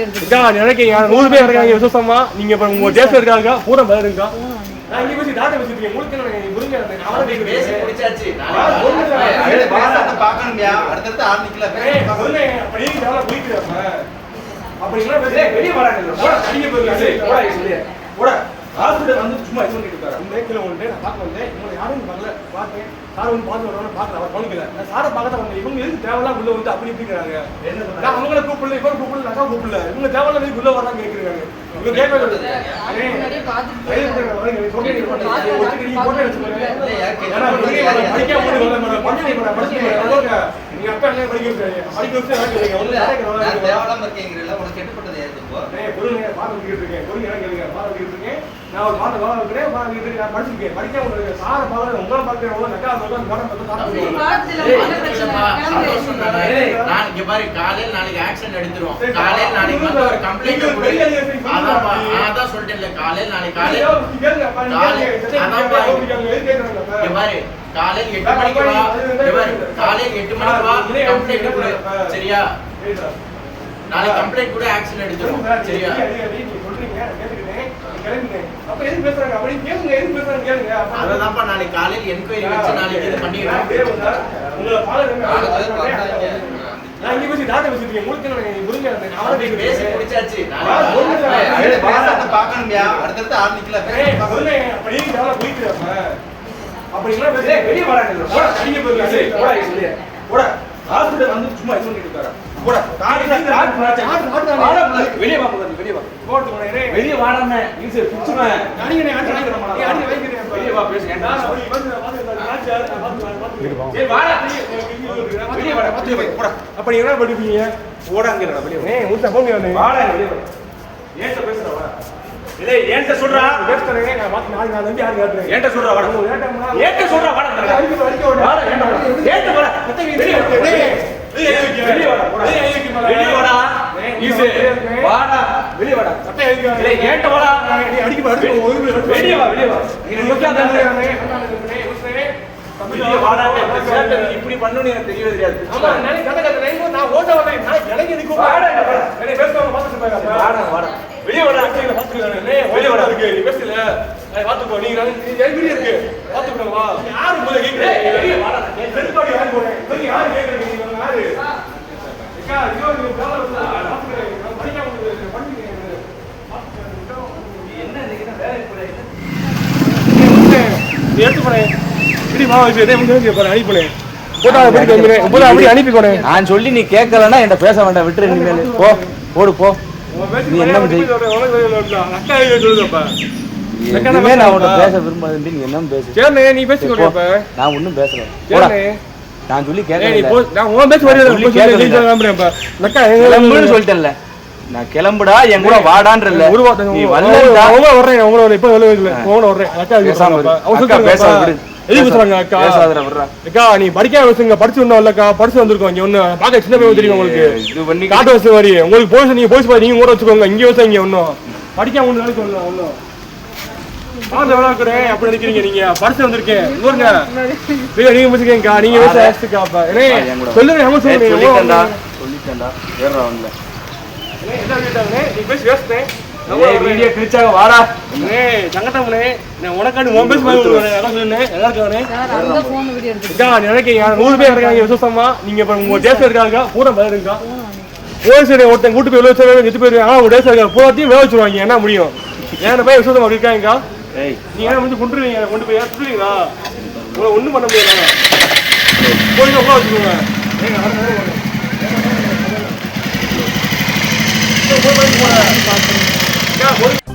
நினைக்கிறீங்க நூறு பேர் இருக்காங்க விசுவாசமா நீங்க இப்ப உங்க தேசம் இருக்காங்க பூரா பேர் இருக்கா நான் இங்க பேசி டாட்டா பேசிட்டு உங்களுக்கு என்ன நினைக்கிறீங்க? புரியுங்க எனக்கு. நான் அவரை பேசி பேசுறேன். முடிச்சாச்சு ஆ, சொல்லுங்க. நாளைக்கு பேசாத பார்க்கணும்யா அடுத்தடுத்து ஆரம்பிக்கல ஏய், சொல்லு, அப்ப நீங்க எவ்வளவு குளிக்கிற அப்ப? அப்படிங்களா பேசு. வெளிய வாடாங்க. போடா, அடிக்க போயிருக்காங்க. சரி, போடா, இங்க வெளிய. போடா. ஹாஸ்பிடல் வந்து சும்மா இது பண்ணிட்டு இருக்காரு. இந்த கீழே விழுந்து நான் பார்க்க வந்தேன். இவங்களை யாரும் பார்க்கல. பார்த்தேன். சார் வந்து பார்த்து வரணும்னு பார்க்கல. அவர் கவனிக்கல. நான் சாரை பார்க்க தான் வந்தேன். இவங்க எதுக்கு தேவையில்லாம உள்ள வந்து அப்படி இப்படிங்கிறாங்க. நான் அவங்கள கூப்பிடல, இவரை கூப்பிடல, நான் கூப்பிடல. இவங்க தேவையில்லாம எதுக்கு உள்ள வர்றாங்க கேட்கிறாங்க. இவங்க ஏன்னா, படிக்க மேடம். படிக்க. நீங்க அப்பா என்ன படிக்க வைக்கிறாங்க? படிக்க வச்சு வேலை செய்யுங்க. ஒண்ணும் இல்ல, வேலைக்கு வராது. நான் தேவையில்லாம இருக்கேங்கிறீல்ல, உனக்கு கெட்டுப்பட்டது யாரு இப்போ? ஏய், பொறுங்க, பாடம் படிக்கிட்டு இருக்கேன். பொறுங்க, என்ன கேளுங்க. பாடம் படிக்கிட்டு இருக்கேன். நான் ஒரு பாடம் வேலை பாடம் படிக்கிட்டு. நான் படிச்சிருக்கேன். படிக்காம இருக்கேன். சாரை பார்க்கறேன், உங்களை பார்க்கறேன், உங்களை நக்கா பாடம். சந்தோஷம் தானே. ஏய். நான் இங்க பாரு, காலையில நாளைக்கு எடுத்துருவோம். சரி, காலையில நாளைக்கு வந்து ஒரு கொடு. அதான் சொல்லிட்டேன்ல, காலையில நாளைக்கு காலையில அதான் பாரு. அப்ப? இங்க காலையில எட்டு மணிக்கு வா இங்க பாரு, காலையில எட்டு மணிக்கு வா கம்ப்ளைண்ட் கொடு சரியா. நாளைக்கு கம்ப்ளைண்ட் கூட ஆக்ஷன் எடுத்துரும் சரியா அததான்ப்பா நாளைக்கு காலையில என்கொயரி வச்சு நாளைக்கு இது பண்ணிடுறோம் அப்படி பேசி முடிச்சாச்சு நாளைக்கு பேசாத பார்க்கணும்யா அடுத்தடுத்து ஆரம்பிக்கல ஹாஸ்பிடல் வந்து சும்மா இது பண்ணிட்டு இருக்காரு போடா வெளியே வா முதல்ல, வெளியே வா. போட்டு போனே வெளிய வாடாம ஈஸி பிடிச்சுவேன் அடிங்கனே அடி வைக்கிறேன் நீ அடி வைக்கிறேன் வெளிய வா, வந்து பாத்து பாத்து பாத்து பாத்து சரி வாடா வெளிய வாடா பாத்து போடா. அப்ப நீங்க என்ன படிப்பீங்க ஓடாங்கடா வெளிய வா. ஏய் முத்த போங்க வாடா வெளிய வா. ஏன்ட்ட பேசுற வா இல்ல ஏன்ட்ட சொல்றா? ஏன்ட்ட சொல்றா வாடா. ஏன்ட்ட சொல்றா வாடா இப்படி பண்ணனும் எனக்கு தெரியவே தெரியாது. நான் ஓட்ட நான் எனக்கு வாடா வாடா. என்னை பார்த்துட்டு போயிருக்காங்க வாடா வாடா வெளிய வெளிய வர இருக்கு நீ பேசல பாத்துக்கோ நீங்க எங்கிரி இருக்கு பாத்துக்கோ வா யாரு போல கேக்குறீங்க வெளிய செருப்பாடி யாரு போறேன் யாரு கேக்குறீங்க யாரு அக்கா ஐயோ பாத்துக்கிறேன் நான் படிக்காம பண்ணுங்க என்ன எடுத்து போனேன் இப்படி இது போறேன் போட்டா அப்படி சொல்லி நீ கேட்கலன்னா என்கிட்ட பேச வேண்டாம் விட்டுரு இனிமேல் போ போடு போ நீ என்ன நான் உன்கிட்ட பேச விரும்பாது நீ என்ன பேசு சரிண்ணே நீ பேசி போ. கொடுப்ப நான் ஒன்றும் பேசல நான் சொல்லி போ நான் உன் பேசி இப்ப கிளம்புன்னு சொல்லிட்டேன்ல நான் கிளம்புடா என் கூட வாடான்ற இல்ல நீ உங்களை வரலடா உங்களை வர்றேன் உங்களை வரேன் இப்போ வெளில இல்லை உங்களை வர்றேன் அக்கா பேசாம விடு. எதுக்கு பேசுறாங்க அக்கா. அக்கா நீ வச்சுங்க படிச்சு வந்தோம் இல்லக்கா. படிச்சு வந்திருக்கோம் இங்க ஒண்ணு. பார்க்க சின்ன பையன் தெரியும் உங்களுக்கு? காட்டு வசதி மாதிரி. உங்களுக்கு போலீஸ் நீங்க போலீஸ் பாரு நீங்க கூட வச்சுக்கோங்க. இங்க வச்சா இங்க ஒண்ணும். படிக்காம ஒண்ணு நாளைக்கு ஒண்ணும். ஒண்ணும் பாத்து எவ்வளவு இருக்கிறேன் அப்படி நினைக்கிறீங்க நீங்க. படிச்சு வந்திருக்கேன். நீங்க நீங்க வச்சுக்கேங்கக்கா. நீங்க அப்ப. சொல்லுங்க சொல்லிட்டேன்டா. சொல்லிட்டேன்டா. நீ பேசி வீடியோ கிழிச்சாக வாடா. ஏய் சங்கட்டம்னே நான் உனக்காண்டி உன் பேசி சொன்னேன் நினைக்கிறீங்க நூறு பேர் இருக்காங்க விசுவாசமா? நீங்க இப்ப உங்க தேசம் இருக்காங்க பூரா பேர் இருக்கா. போலீஸ் ஒருத்தன் கூட்டு போய் விளைவிச்சு எட்டு பேர் ஆனா உங்க தேசம் இருக்காங்க பூராத்தையும் வேலை வச்சிருவாங்க. என்ன முடியும்? ஏன் போய் விசுவாசம் அப்படி இருக்காங்கக்கா ஏய். நீங்க என்ன வந்து கொண்டுருவீங்க கொண்டு போய் சுடுவீங்களா உங்களை ஒண்ணும் பண்ண முடியாது போய் உட்கார வச்சுக்கோங்க. போய் போய் போய் போய். அக்கா, போய்